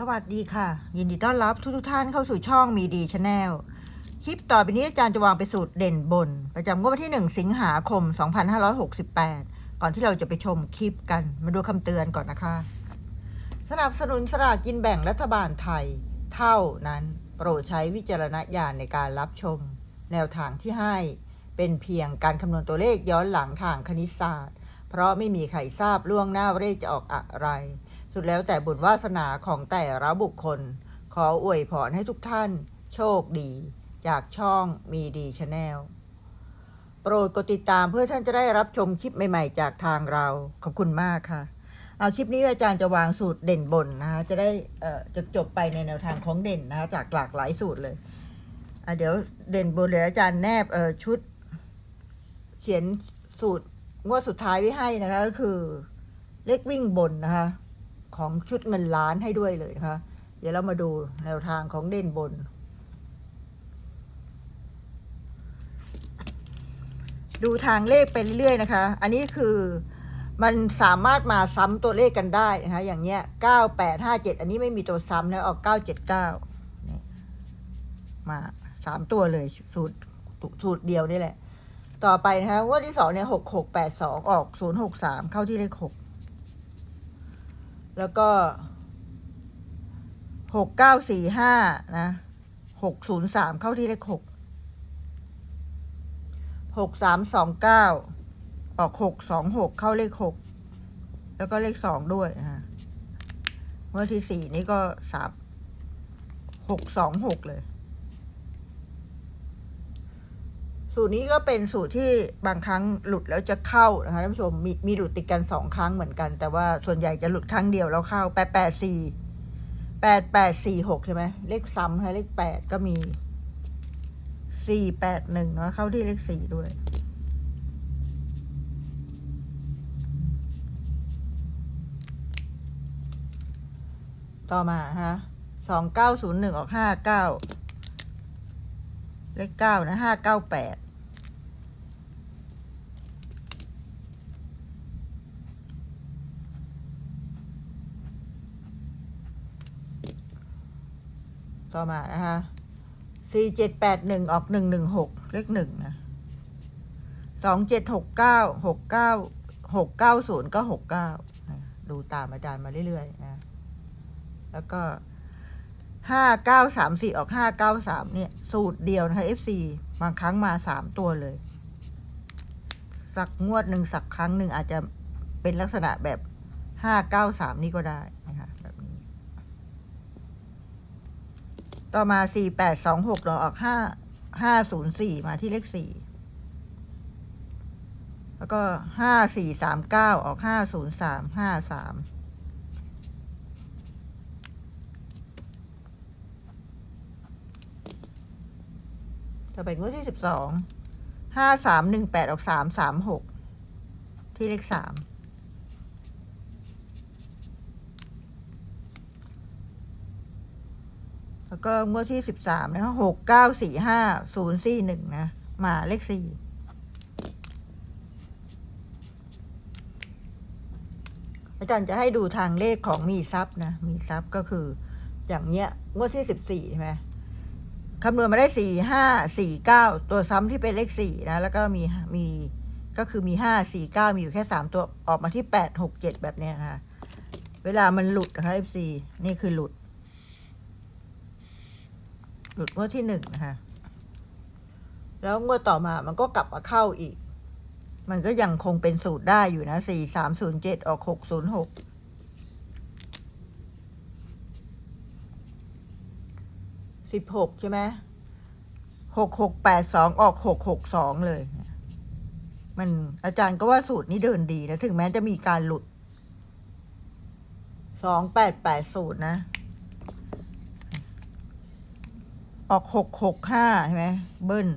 สวัสดีค่ะ ยินดีต้อนรับทุกทุกท่านเข้าสู่ช่องมีดีชาแนลคลิปต่อไปนี้อาจารย์จะวางไปสูตรเด่นบน ประจำงวดวันที่ 1 สิงหาคม 2568 ก่อนที่เราจะไปชมคลิปกันมาดูคำเตือนก่อนนะคะ สนับสนุนสลากกินแบ่งรัฐบาลไทย เท่านั้นโปรดใช้วิจารณญาณในการรับชม แนวทางที่ให้เป็นเพียงการคำนวณตัวเลขย้อนหลังทางคณิตศาสตร์ เพราะไม่มีใครทราบล่วงหน้าว่าเลขจะออกอะไร สุดแล้วแต่บุญวาสนาของแต่ละบุคคล ขออวยพรให้ทุกท่าน โชคดี จากช่องมีดีชาแนลโปรดกดติดตามเพื่อท่านจะได้รับชมคลิปใหม่ๆ จากทางเรา ขอบคุณมากค่ะ เอาคลิปนี้อาจารย์จะวางสูตรเด่นบนนะคะจะได้จบจบไปในแนวทางของเด่นนะคะจากหลากหลายสูตรเลยเดี๋ยวเด่นบนเลยอาจารย์แนบชุด เขียนสูตรงวดสุดท้ายไว้ให้นะคะก็คือเลขวิ่งบนนะคะ ของชุดเงินล้านให้ด้วยเลยนะคะเดี๋ยวเรามาดูแนวทางของเด่นบน ดูทางเลขไปเรื่อยๆนะคะ อันนี้คือมันสามารถมาซ้ำตัวเลขกันได้นะคะ อย่างเนี้ยเก้าแปดห้าเจ็ดอันนี้ไม่มีตัวซ้ำนะออกเก้าเจ็ดเก้ามาสามตัวเลยสูตรสูตรเดียวนี่แหละ ต่อไปนะคะว่าที่สองเนี่ยหกหกแปดสองออกศูนย์หกสามเข้าที่เลขหก แล้วก็หกเก้าสี่ห้านะหกศูนย์สามเข้าที่เลขหกหกสามสองเก้าออกหกสองหกเข้าเลขหกแล้วก็เลขสองด้วยนะฮะเมื่อที่สี่นี่ก็สามหกสองหกเลย สูตรนี้ก็เป็นสูตรที่บางครั้งหลุดแล้วจะเข้านะคะท่านผู้ชมมีมีหลุดติดกันสองครั้งเหมือนกัน แต่ว่าส่วนใหญ่จะหลุดครั้งเดียวแล้วเข้าแปดแปดสี่แปดแปดสี่หกใช่ไหมเลขซ้ำให้เลขแปดก็มีสี่แปดหนึ่งเนาะเข้าที่เลขสี่ด้วยต่อมาฮะสองเก้าศูนย์หนึ่งออกห้าเก้าเลขเก้านะห้าเก้าแปด ต่อมานะคะสี่เจ็ดแปดหนึ่งออกหนึ่งหนึ่งหกเลขหนึ่งนะสองเจ็ดหกเก้าหกเก้าหกเก้าศูนย์ก็หกเก้าดูตามอาจารย์มาเรื่อยๆนะ แล้วก็ห้าเก้าสามสี่ออกห้าเก้าสามเนี่ย สูตรเดียวนะคะ FC บางครั้งมาสามตัวเลย สักงวดหนึ่งสักครั้งหนึ่งอาจจะเป็นลักษณะแบบห้าเก้าสามนี่ก็ได้นะคะแบบนี้ ต่อมาสี่แปดสองหกเราออกห้าห้าศูนย์สี่มาที่เลขสี่แล้วก็ห้าสี่สามเก้าออกห้าศูนย์สามห้าสามต่อไปงวดที่สิบสองห้าสามหนึ่งแปดออกสามสามหกที่เลขสาม แล้วก็งวดที่สิบสามนะคะหกเก้าสี่ห้าศูนย์สี่หนึ่งนะ มาเลขสี่อาจารย์จะให้ดูทางเลขของมีทรัพย์นะ มีทรัพย์ก็คืออย่างเนี้ย งวดที่สิบสี่ใช่ไหมคำนวณมาได้สี่ห้าสี่เก้าตัวซ้ำที่เป็นเลขสี่นะ แล้วก็มีมีก็คือมีห้าสี่เก้ามีอยู่แค่สามตัวออกมาที่แปดหกเจ็ดแบบเนี้ยนะคะเวลามันหลุดนะคะ FC นี่คือหลุด หลุดงวดที่หนึ่งนะคะ แล้วงวดต่อมามันก็กลับมาเข้าอีก มันก็ยังคงเป็นสูตรได้อยู่นะสี่สามศูนย์เจ็ดออกหกศูนย์หกสิบหกใช่ไหมหกหกแปดสองออกหกหกสองเลย มันอาจารย์ก็ว่าสูตรนี้เดินดีนะ ถึงแม้จะมีการหลุดสองแปดแปดสูตรนะ ออกหกหกห้าใช่ไหมเบิ้ล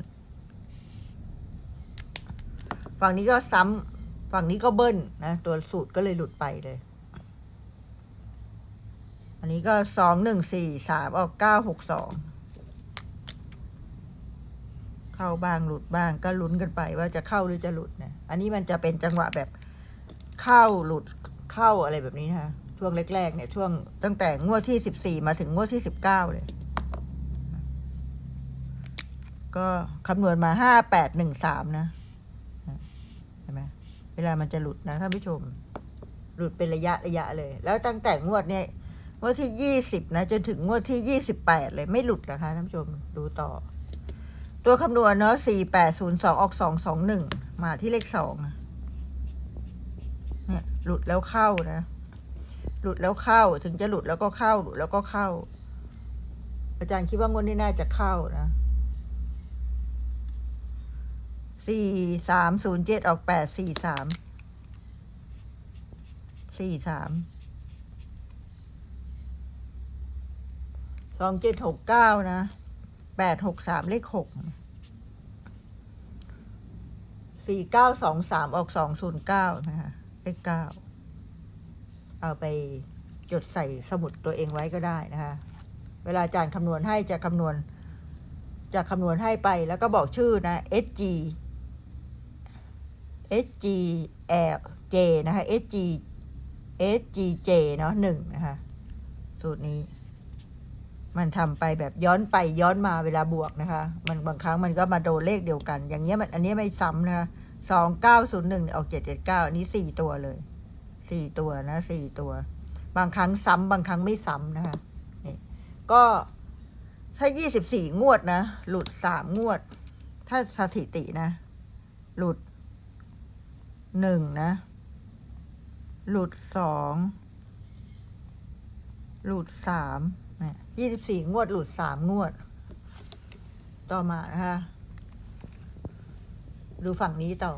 ฝั่งนี้ก็ซ้ำฝั่งนี้ก็เบิ้ลนะ ตัวสูตรก็เลยหลุดไปเลย อันนี้ก็สองหนึ่งสี่สามออกเก้าหกสองเข้าบ้างหลุดบ้างก็ลุ้นกันไปว่าจะเข้าหรือจะหลุดนะอันนี้มันจะเป็นจังหวะแบบเข้าหลุดเข้าอะไรแบบนี้นะคะช่วงแรกๆเนี่ยช่วงตั้งแต่งวดที่สิบสี่มาถึงงวดที่สิบเก้าเลย ก็คำนวณมาห้าแปดหนึ่งสามนะเห็นไหมเวลามันจะหลุดนะท่านผู้ชม หลุดเป็นระยะระยะเลย แล้วตั้งแต่งวดเนี่ยงวดที่ยี่สิบนะ จนถึงงวดที่ยี่สิบแปดเลยไม่หลุดนะคะท่านผู้ชมดูต่อ ตัวคำนวณเนาะสี่แปดศูนย์สองออกสองสองหนึ่งมาที่เลขสองเนี่ยหลุดแล้วเข้านะ หลุดแล้วเข้าถึงจะหลุดแล้วก็เข้าหลุดแล้วก็เข้า อาจารย์คิดว่างวดนี้น่าจะเข้านะ สี่สามศูนย์เจ็ดออกแปดสี่สามสี่สามสองเจ็ดหกเก้านะแปดหกสามเลขหกสี่เก้าสองสามออกสองศูนย์เก้านะคะเลขเก้าเอาไปจดใส่สมุดตัวเองไว้ก็ได้นะคะ เวลาอาจารย์คำนวณให้จะคำนวณจะคำนวณให้ไปแล้วก็บอกชื่อนะ SG SG L J นะคะ SG SGJ เนาะหนึ่งนะคะ สูตรนี้ มันทำไปแบบย้อนไปย้อนมาเวลาบวกนะคะ มันบางครั้งมันก็มาโดนเลขเดียวกัน อย่างเงี้ยมันอันนี้ไม่ซ้ำนะคะสองเก้าศูนย์หนึ่งออกเจ็ดเจ็ดเก้าอันนี้สี่ตัวเลยสี่ตัวนะสี่ตัว บางครั้งซ้ำบางครั้งไม่ซ้ำนะคะนี่ก็ถ้ายี่สิบสี่งวดนะ หลุดสามงวด ถ้าสถิตินะ หลุด หนึ่งนะ หลุดสอง หลุดสามเนี่ยยี่สิบสี่งวด หลุดสามงวด ต่อมานะคะดูฝั่งนี้ต่อ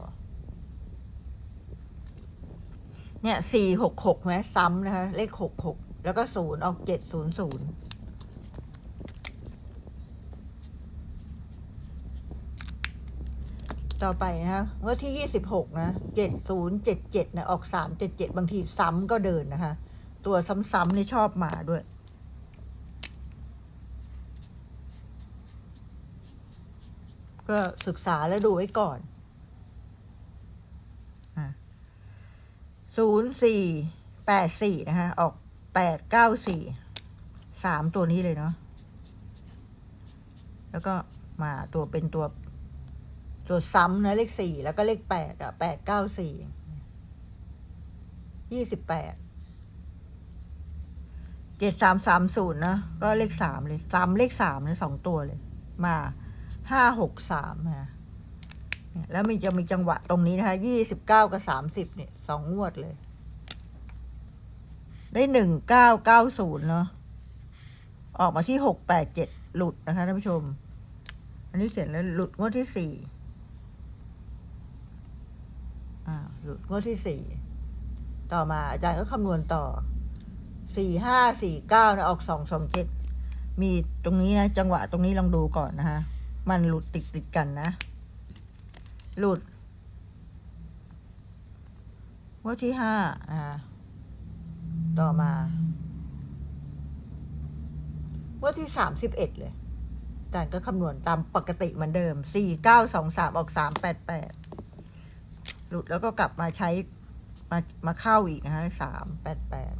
เนี่ยสี่หกหกไหมซ้ำนะคะ เลขหกหกแล้วก็ศูนย์ออกเจ็ดศูนย์ศูนย์ ต่อไปนะคะงวดที่ยี่สิบหกนะเจ็ดศูนย์เจ็ดเจ็ดนะออกสามเจ็ดเจ็ดบางทีซ้ำก็เดินนะคะ ตัวซ้ำๆนี่ชอบมาด้วย ก็ศึกษาแล้วดูไว้ก่อนศูนย์สี่แปดสี่นะคะ ออกแปดเก้าสี่สามตัวนี้เลยเนาะแล้วก็มาตัวเป็นตัว ตัวซ้ำนะเลขสี่แล้วก็เลขแปดอะแปดเก้าสี่ยี่สิบแปดเจ็ดสามสามศูนย์นะ ก็เลขสามเลยซ้ำเลขสามเลยสองตัวเลย มาห้าหกสามนะแล้วมันจะมีจังหวะตรงนี้นะคะยี่สิบเก้ากับสามสิบเนี่ยสองงวดเลย ได้หนึ่งเก้าเก้าศูนย์เนาะออกมาที่หกแปดเจ็ดหลุดนะคะท่านผู้ชม อันนี้เขียนแล้วหลุดงวดที่สี่อ่า หลุด งวดที่สี่ต่อมาอาจารย์ก็คำนวณต่อสี่ห้าสี่เก้านะออกสองสองเจ็ดมีตรงนี้นะ จังหวะตรงนี้ลองดูก่อนนะคะมันหลุดติดติดกันนะ หลุดงวดที่ห้านะคะต่อมางวดที่สามสิบเอ็ดเลยอาจารย์ก็คำนวณตามปกติเหมือนเดิมสี่เก้าสองสามออกสามแปดแปด หลุดแล้วก็กลับมาใช้มามาเข้าอีกนะคะสามแปดแปด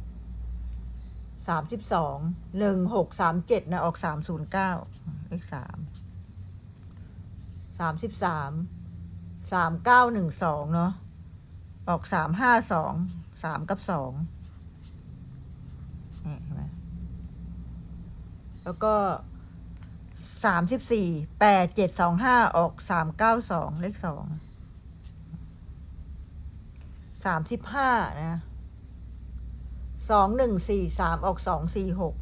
สามสิบสองหนึ่งหกสามเจ็ดนะออกสามศูนย์เก้าเลขสามสามสิบสามสามเก้าหนึ่งสองเนาะออกสามห้าสองสามกับสองนี่เห็นไหมแล้วก็สามสิบสี่แปดเจ็ดสองห้าออกสามเก้าสองเลขสอง สามสิบห้านะสองหนึ่งสี่สามออกสองสี่หก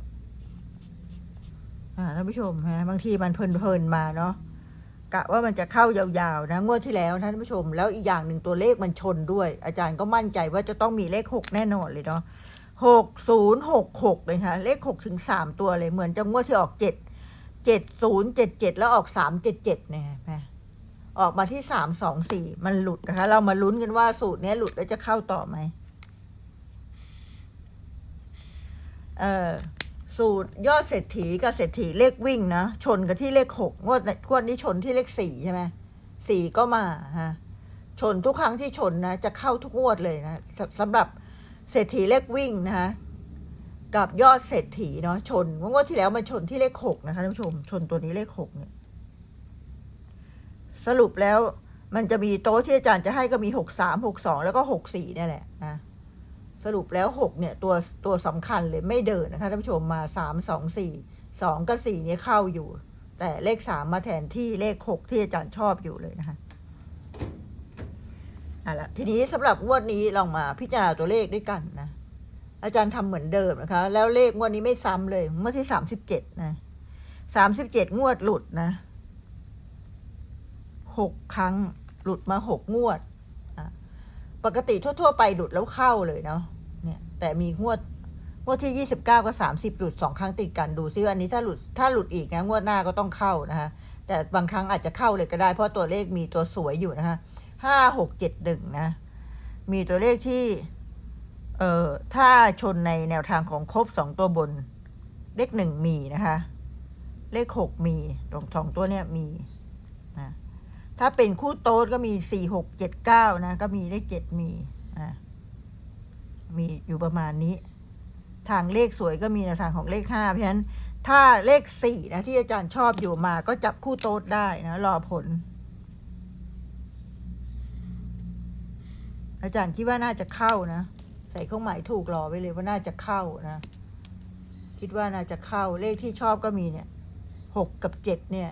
อ่าท่านผู้ชมฮะบางทีมันเพลินๆมาเนาะกะว่ามันจะเข้ายาวๆนะงวดที่แล้วท่านผู้ชม แล้วอีกอย่างหนึ่งตัวเลขมันชนด้วย อาจารย์ก็มั่นใจว่าจะต้องมีเลขหกแน่นอนเลยเนาะหกศูนย์หกหกเลยค่ะ เลขหกถึงสามตัวเลยเหมือนจะงวดที่ออกเจ็ดเจ็ดศูนย์เจ็ดเจ็ดแล้วออกสามเจ็ดเจ็ดเนี่ยแม่ ออกมาที่สามสองสี่มันหลุดนะคะ เรามาลุ้นกันว่าสูตรนี้หลุดแล้วจะเข้าต่อไหมเออสูตรยอดเศรษฐีกับเศรษฐีเลขวิ่งนะชนกันที่เลขหกงวดงวดนี้ชนที่เลขสี่ใช่ไหมสี่ก็มาฮะชนทุกครั้งที่ชนนะ จะเข้าทุกงวดเลยนะสสำหรับเศรษฐีเลขวิ่งนะคะกับยอดเศรษฐีเนาะชนงวดที่แล้วมันชนที่เลขหกนะคะท่านผู้ชมชนตัวนี้เลขหกเนี่ย สรุปแล้วมันจะมีโต๊ะที่อาจารย์จะให้ก็มีหกสามหกสองแล้วก็หกสี่นี่ยแหละนะสรุปแล้วหกเนี่ยตัวตัวสำคัญเลยไม่เดินนะคะท่านผู้ชมมาสามสองสี่สองกับสี่เนี่ยเข้าอยู่ แต่เลขสามมาแทนที่เลขหกที่อาจารย์ชอบอยู่เลยนะคะเอาละทีนี้สำหรับงวดนี้ลองมาพิจารณาตัวเลขด้วยกันนะอาจารย์ทำเหมือนเดิมนะคะ แล้วเลขงวดนี้ไม่ซ้ำเลยงวดที่สามสิบเจ็ดนะสามสิบเจ็ดงวดหลุดนะ หกครั้ง หลุดมาหกงวด ปกติทั่ว ๆ ไปหลุดแล้วเข้าเลยเนาะ เนี่ย แต่มีงวด งวดที่ยี่สิบเก้ากับสามสิบหลุดสองครั้งติดกันดูซิว่าอันนี้ถ้าหลุด ถ้าหลุดอีกนะงวดหน้าก็ต้องเข้านะคะ แต่บางครั้งอาจจะเข้าเลยก็ได้ เพราะตัวเลขมีตัวสวยอยู่นะคะห้าหกเจ็ดหนึ่งนะ มีตัวเลขที่ เอ่อ ถ้าชนในแนวทางของครบสองตัวบน เลขหนึ่งมีนะคะ เลขหกมีตรงสองตัวเนี้ยมีนะ ถ้าเป็นคู่โต๊ดก็มีสี่หกเจ็ดเก้านะ ก็มีเลขเจ็ดมีอะมีอยู่ประมาณนี้ ทางเลขสวยก็มีแนวทางของเลขห้าเพราะฉะนั้นถ้าเลขสี่นะที่อาจารย์ชอบอยู่มาก็จับคู่โต๊ดได้นะ รอผล อาจารย์คิดว่าน่าจะเข้านะใส่เครื่องหมายถูกรอไว้เลยว่าน่าจะเข้านะ คิดว่าน่าจะเข้าเลขที่ชอบก็มีเนี่ยหกกับเจ็ดเนี่ย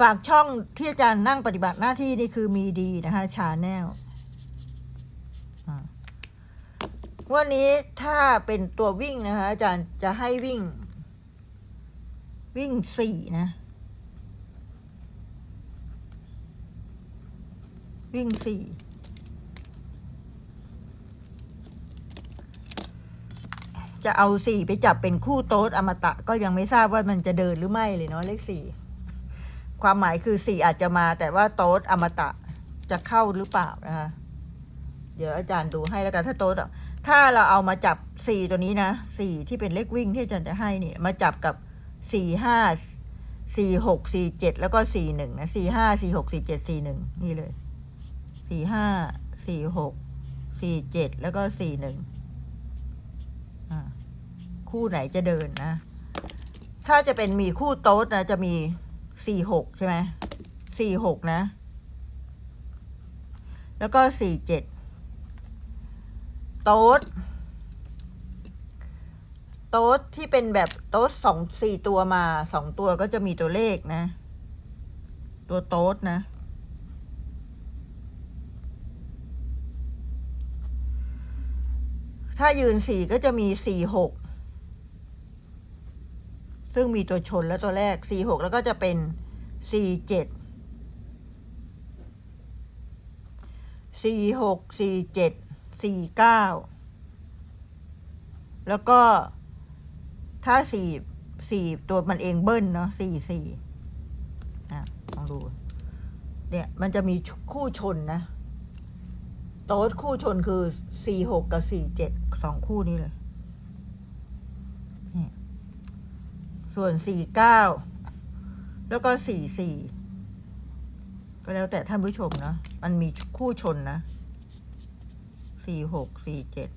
ฝากช่องที่อาจารย์นั่งปฏิบัติหน้าที่นี่คือมีดีนะคะชาแนลวันนี้ถ้าเป็นตัววิ่งนะคะอาจารย์จะให้วิ่ง วิ่งสี่นะ วิ่งสี่จะเอาสี่ไปจับเป็นคู่โต๊ดอมตะก็ยังไม่ทราบว่ามันจะเดินหรือไม่เลยเนาะเลขสี่ ความหมายคือสี่อาจจะมา แต่ว่าโต๊ดอมตะจะเข้าหรือเปล่านะคะเดี๋ยวอาจารย์ดูให้แล้วกันถ้าโต๊ดอะถ้าเราเอามาจับสี่ตัวนี้นะสี่ที่เป็นเลขวิ่งที่อาจารย์จะให้เนี่ยมาจับกับสี่ห้าสี่หกสี่เจ็ดแล้วก็สี่หนึ่งนะสี่ห้าสี่หกสี่เจ็ดสี่หนึ่งนี่เลยสี่ห้าสี่หกสี่เจ็ดแล้วก็สี่หนึ่งคู่ไหนจะเดินนะ ถ้าจะเป็นมีคู่โต๊ดนะจะมี สี่หกใช่ไหมสี่หกนะ แล้วก็สี่เจ็ดโต๊ดโต๊ดที่เป็นแบบโต๊ดสองสี่ตัวมาสองตัวก็จะมีตัวเลขนะ ตัวโต๊ดนะ ถ้ายืนสี่ก็จะมีสี่หก ซึ่งมีตัวชนแล้วตัวแรกสี่หกแล้วก็จะเป็นสี่เจ็ดสี่หกสี่เจ็ดสี่เก้าแล้วก็ถ้าสี่สี่ตัวมันเองเบิ้ลเนาะสี่สี่อะลองดู เนี่ยมันจะมีคู่ชนนะ โต๊ดคู่ชนคือสี่หกกับสี่เจ็ดสองคู่นี้เลย ส่วนสี่เก้าแล้วก็สี่สี่ก็แล้วแต่ท่านผู้ชมนะ มันมีคู่ชนนะสี่หกสี่เจ็ด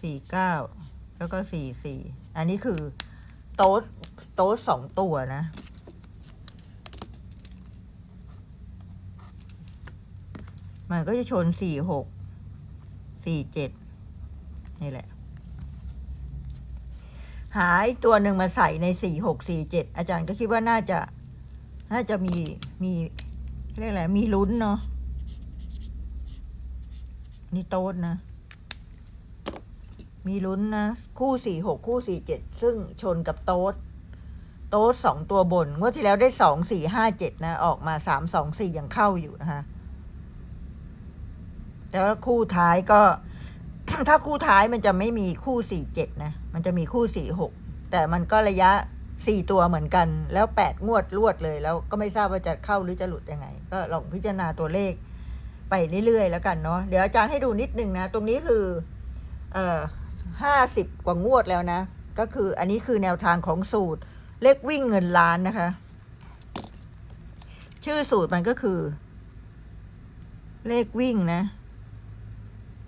สี่เก้าแล้วก็สี่สี่อันนี้คือ โต๊ดโต๊ดสองตัวนะมันก็จะชนสี่หกสี่เจ็ดนี่แหละ หายตัวหนึ่งมาใส่ในสี่หกสี่เจ็ดอาจารย์ก็คิดว่าน่าจะ น่าจะมีมีเรียกอะไรมีลุ้นเนาะนี่โต๊ดนะ มีลุ้นนะ คู่สี่หกคู่สี่เจ็ดซึ่งชนกับโต๊ดโต๊ดสองตัวบนงวดที่แล้วได้สองสี่ห้าเจ็ดนะ ออกมาสามสองสี่ยังเข้าอยู่นะคะแต่ว่าคู่ท้ายก็ ถ้าคู่ท้ายมันจะไม่มีคู่สี่เจ็ดนะ มันจะมีคู่สี่หกแต่มันก็ระยะสี่ตัวเหมือนกัน แล้วแปดงวดรวดเลย แล้วก็ไม่ทราบว่าจะเข้าหรือจะหลุดยังไง ก็ลองพิจารณาตัวเลขไปเรื่อยๆแล้วกันเนาะเดี๋ยวอาจารย์ให้ดูนิดนึงนะ ตรงนี้คือเอ่อห้าสิบกว่างวดแล้วนะ ก็คืออันนี้คือแนวทางของสูตร เลขวิ่งเงินล้านนะคะ ชื่อสูตรมันก็คือ เลขวิ่งนะ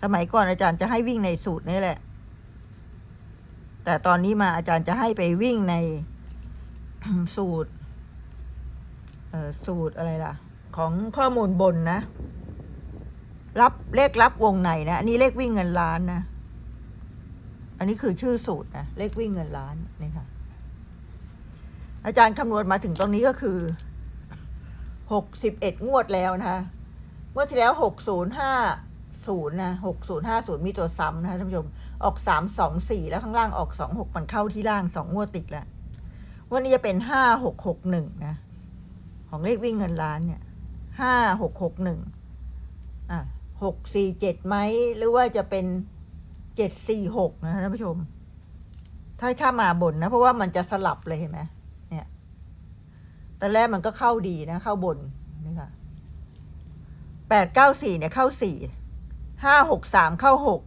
สมัยก่อนอาจารย์จะให้วิ่งในสูตรนี้แหละ แต่ตอนนี้มาอาจารย์จะให้ไปวิ่งในสูตรสูตรอะไรล่ะ ของข้อมูลบนนะ รับเลขรับวงในนะ อันนี้เลขวิ่งเงินล้านนะ อันนี้คือชื่อสูตรนะ เลขวิ่งเงินล้านนี่ค่ะ อาจารย์คำนวณมาถึงตรงนี้ก็คือหกสิบเอ็ดงวดแล้วนะคะงวดที่แล้วหกศูนย์ห้า ศูนย์นะหกศูนย์ห้าศูนย์มีตัวซ้ำนะคะท่านผู้ชม ออกสามสองสี่แล้วข้างล่างออกสองหกมันเข้าที่ล่างสองงวดติดแล้ว วันนี้จะเป็นห้าหกหกหนึ่งนะ ของเลขวิ่งเงินล้านเนี่ยห้าหกหกหนึ่งอะหกสี่เจ็ดไหมหรือว่าจะเป็นเจ็ดสี่หกนะท่านผู้ชม ถ้าถ้ามาบนนะ เพราะว่ามันจะสลับเลยเห็นไหมเนี่ยตอนแรกมันก็เข้าดีนะ เข้าบนนี่ค่ะแปดเก้าสี่เนี่ยเข้าสี่ ห้าหกสามเข้าหก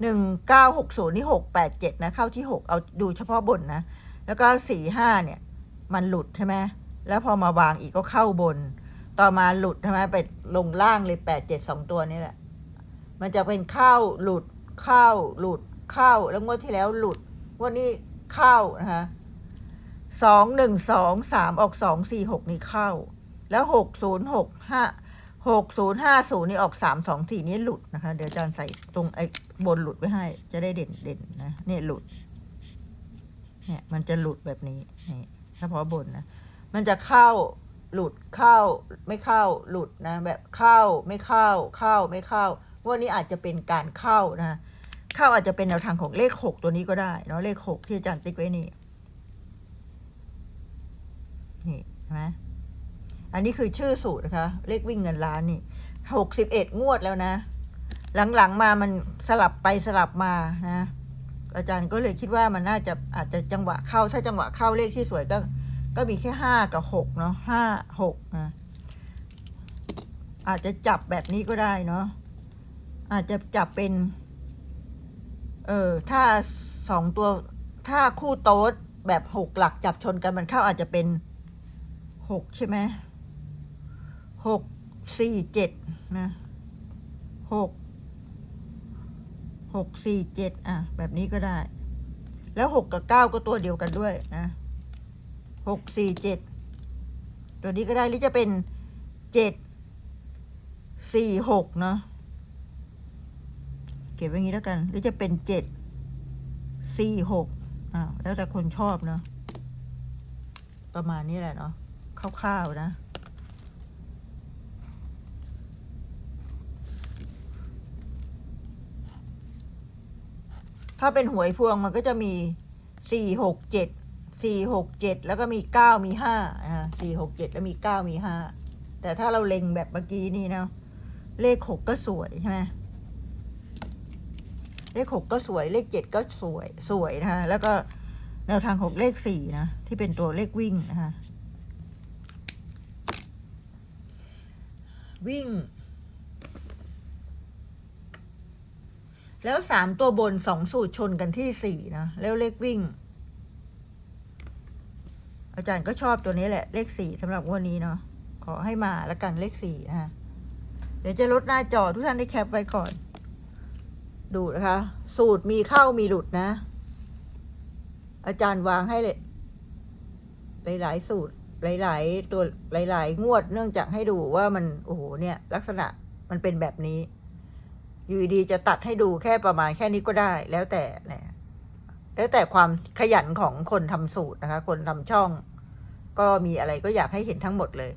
หนึ่งเก้าหกศูนย์นี่หกแปดเจ็ดนะ เข้าที่หกเอาดูเฉพาะบนนะ แล้วก็สี่ห้าเนี่ย มันหลุดใช่ไหมแล้วพอมาวางอีกก็เข้าบน ต่อมาหลุดใช่ไหมไปลงล่างเลยแปดเจ็ดสองตัวนี่แหละ มันจะเป็นเข้าหลุดเข้าหลุดเข้าแล้วงวดที่แล้วหลุดงวดนี้เข้านะคะสองหนึ่งสองสามออกสองสี่หกนี่เข้า แล้วหกศูนย์หกห้า หกศูนย์ห้าศูนย์นี่ออกสามสองสี่นี่หลุดนะคะ เดี๋ยวอาจารย์ใส่ตรงไอ้บนหลุดไว้ให้ จะได้เด่นเด่นนะเนี่ยหลุด เนี่ย มันจะหลุดแบบนี้นี่เฉพาะบนนะ มันจะเข้าหลุดเข้า ไม่เข้าหลุดนะ แบบเข้าไม่เข้า เข้าไม่เข้าวันนี้อาจจะเป็นการเข้านะเข้าอาจจะเป็นแนวทางของเลขหกตัวนี้ก็ได้เนาะเลขหกที่อาจารย์ติ๊กไว้นี่นี่เห็นไหม อันนี้คือชื่อสูตรนะคะ เลขวิ่งเงินล้านนี่หกสิบเอ็ดงวดแล้วนะ หลังๆมามันสลับไปสลับมานะ อาจารย์ก็เลยคิดว่ามันน่าจะอาจจะจังหวะเข้า ถ้าจังหวะเข้าเลขที่สวยก็ ก็มีแค่ห้ากับหกเนาะห้าหกนะอาจจะจับแบบนี้ก็ได้เนาะอาจจะจับเป็น เออถ้าสองตัว ถ้าคู่โต๊ดแบบหกหลักจับชนกันมันเข้าอาจจะเป็นหกใช่ไหม หกสี่เจ็ดนะหกหกสี่เจ็ดอะ แบบนี้ก็ได้ แล้วหกกับเก้าก็ตัวเดียวกันด้วยนะหกสี่เจ็ดตัวนี้ก็ได้หรือจะเป็นเจ็ดสี่หกเนาะเก็บไว้งนี้แล้วกัน หรือจะเป็นเจ็ดสี่หกอ่าแล้วแต่คนชอบเนาะประมาณนี้แหละเนาะคร่าวๆนะ ถ้าเป็นหวยพวงมันก็จะมีสี่หกเจ็ดสี่หกเจ็ดแล้วก็มีเก้ามีห้าอ่าสี่หกเจ็ดแล้วมีเก้ามีห้าแต่ถ้าเราเล็งแบบเมื่อกี้นี่เนาะเลขหกก็สวยใช่ไหมเลขหกก็สวยเลขเจ็ดก็สวยสวยนะคะแล้วก็แนวทางของเลขสี่นะที่เป็นตัวเลขวิ่งนะคะวิ่ง แล้วสามตัวบนสองสูตรชนกันที่สี่นะ แล้วเลขวิ่ง อาจารย์ก็ชอบตัวนี้แหละ เลขสี่สำหรับวันนี้เนาะขอให้มาแล้วกันเลขสี่นะฮะเดี๋ยวจะลดหน้าจอทุกท่านได้แคปไว้ก่อน ดูนะคะ สูตรมีเข้ามีหลุดนะ อาจารย์วางให้เลยหลาย ๆ สูตรหลาย ๆ ตัวหลาย ๆ งวดเนื่องจากให้ดูว่ามันโอ้โหเนี่ย ลักษณะมันเป็นแบบนี้ อยู่ดีๆจะตัดให้ดูแค่ประมาณแค่นี้ก็ได้ แล้วแต่แล้วแต่ความขยันของคนทำสูตรนะคะ คนทำช่อง ก็มีอะไรก็อยากให้เห็นทั้งหมดเลย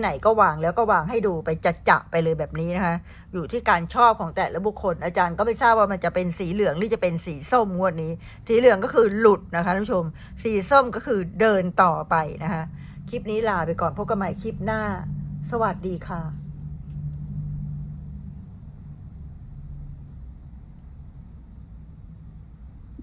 ไหนๆก็วางแล้วก็วางให้ดูไปจัดจะไปเลยแบบนี้นะคะ อยู่ที่การชอบของแต่ละบุคคล อาจารย์ก็ไม่ทราบว่ามันจะเป็นสีเหลืองหรือจะเป็นสีส้มงวดนี้ สีเหลืองก็คือหลุดนะคะท่านผู้ชม สีส้มก็คือเดินต่อไปนะคะ คลิปนี้ลาไปก่อนพบกันใหม่คลิปหน้า สวัสดีค่ะ